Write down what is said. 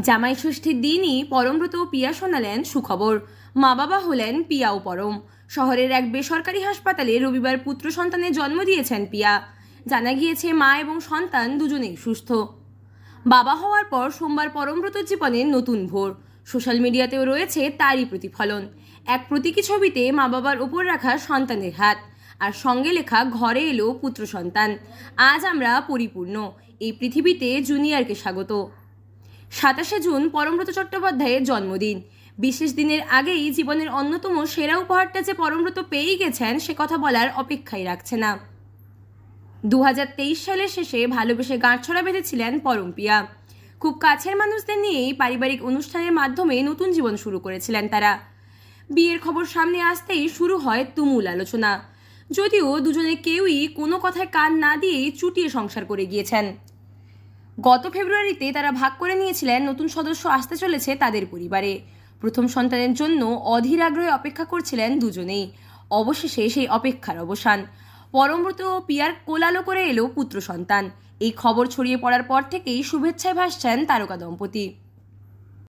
জামাই ষষ্ঠীর দিনই পরমব্রত ও পিয়া শোনালেন সুখবর। মা বাবা হলেন পিয়া ও পরম। শহরের এক বেসরকারি হাসপাতালে রবিবার পুত্র সন্তানের জন্ম দিয়েছেন পিয়া। জানা গিয়েছে, মা এবং সন্তান দুজনেই সুস্থ। বাবা হওয়ার পর সোমবার পরমব্রত জীবনে নতুন ভোর। সোশ্যাল মিডিয়াতেও রয়েছে তারই প্রতিফলন। এক প্রতীকী ছবিতে মা বাবার ওপর রাখা সন্তানের হাত। আর সঙ্গে লেখা, ঘরে এলো পুত্র সন্তান। আজ আমরা পরিপূর্ণ। এই পৃথিবীতে জুনিয়রকে স্বাগত। সাতাশে জুন পরমব্রত চট্টোপাধ্যায়ের জন্মদিন। বিশেষ দিনের আগেই জীবনের অন্যতম সেরা উপহারটা যে পরমব্রত পেয়েই গেছেন, সে কথা বলার অপেক্ষাই রাখছে না। দু সালের শেষে ভালোবেসে গাঁটছড়া বেঁধেছিলেন পরমপিয়া খুব কাছের মানুষদের নিয়েই পারিবারিক অনুষ্ঠানের মাধ্যমে নতুন জীবন শুরু করেছিলেন তারা। বিয়ের খবর সামনে আসতেই শুরু হয় তুমুল আলোচনা। যদিও দুজনে কেউই কোনো কথায় কান না দিয়েই চুটিয়ে সংসার করে গিয়েছেন। গত ফেব্রুয়ারিতে তারা ভাগ করে নিয়েছিলেন, নতুন সদস্য আসতে চলেছে তাদের পরিবারে। প্রথম সন্তানের জন্য অধীর আগ্রহে অপেক্ষা করছিলেন দুজনেই। অবশেষে সেই অপেক্ষার অবসান। পরমব্রত পিয়ার কোলালো করে এলো পুত্র সন্তান। এই খবর ছড়িয়ে পড়ার পর থেকেই শুভেচ্ছায় ভাসছেন তারকা দম্পতি।